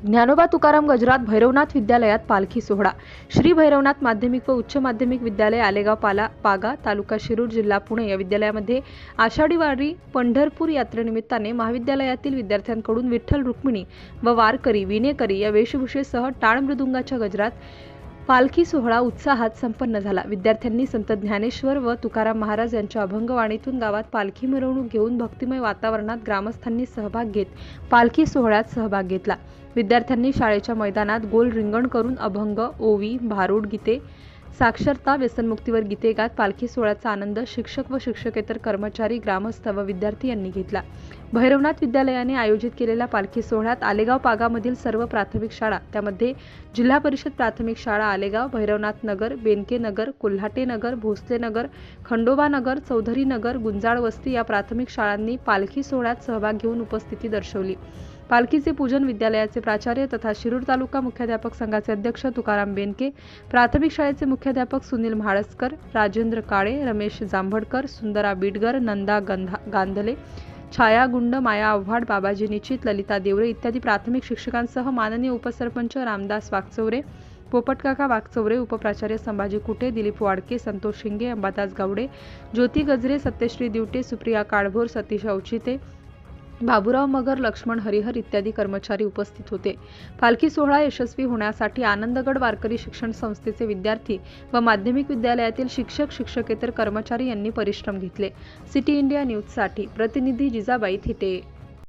ज्ञानोबा तुकाराम गजरात भैरवनाथ विद्यालयात पालखी सोहळा. श्री भैरवनाथ माध्यमिक व उच्च माध्यमिक विद्यालय आलेगाव पाला पागा तालुका शिरूर जिल्हा पुणे या विद्यालयामध्ये आषाढी वारी पंढरपूर यात्रेनिमित्ताने महाविद्यालयातील विद्यार्थ्यांकडून विठ्ठल रुक्मिणी व वारकरी विनेकरी या वेशभूषेसह टाळ मृदुंगाच्या गजरात पालखी सोहळा उत्साहात संपन्न झाला. विद्यार्थ्यांनी संत ज्ञानेश्वर व तुकाराम महाराज यांच्या अभंगवाणीतून गावात पालखी मिरवणूक घेऊन भक्तिमय वातावरणात ग्रामस्थांनी सहभाग घेत पालखी सोहळ्यात सहभाग घेतला. विद्यार्थ्यांनी शाळेच्या मैदानात गोल रिंगण करून अभंग ओवी भारूड गीते साक्षरता व्यसनमुक्तीवर गीते गात पालखी सोहळ्याचा आनंद शिक्षक व शिक्षकेतर कर्मचारी ग्रामस्थ व विद्यार्थी यांनी घेतला. भैरवनाथ विद्यालयाने आयोजित केलेल्या पालखी सोहळ्यात आलेगाव पागामधील सर्व प्राथमिक शाळा त्यामध्ये जिल्हा परिषद प्राथमिक शाळा आलेगाव भैरवनाथ नगर बेनके नगर कोल्हाटे नगर भोसले नगर खंडोबा नगर चौधरी नगर गुंजाळ वस्ती या प्राथमिक शाळांनी पालखी सोहळ्यात सहभाग घेऊन उपस्थिती दर्शवली. पालखीचे पूजन विद्यालयाचे प्राचार्य तथा शिरूर तालुका मुख्याध्यापक संघाचे अध्यक्ष तुकाराम बेनके प्राथमिक शाळेचे मुख्याध्यापक सुनील म्हाळसकर राजेंद्र काळे रमेश जांभडकर सुंदरा बीडगर नंदा गंधा गांधले छाया गुंड माया आव्हाड बाबाजी निचित ललिता देवरे इत्यादी प्राथमिक शिक्षकांसह माननीय उपसरपंच रामदास वागचौरे पोपटकाका वागचौरे उपप्राचार्य संभाजी कुटे दिलीप वाडके संतोष शिंगे अंबादास गावडे ज्योती गजरे सत्यश्री दिवटे सुप्रिया काळभोर सतीश अवचिते बाबुराव मगर लक्ष्मण हरिहर इत्यादी कर्मचारी उपस्थित होते. पालखी सोहळा यशस्वी होण्यासाठी आनंदगड वारकरी शिक्षण संस्थेचे विद्यार्थी व माध्यमिक विद्यालयातील शिक्षक शिक्षकेतर कर्मचारी यांनी परिश्रम घेतले. सिटी इंडिया न्यूजसाठी प्रतिनिधी जिजाबाई थिटे.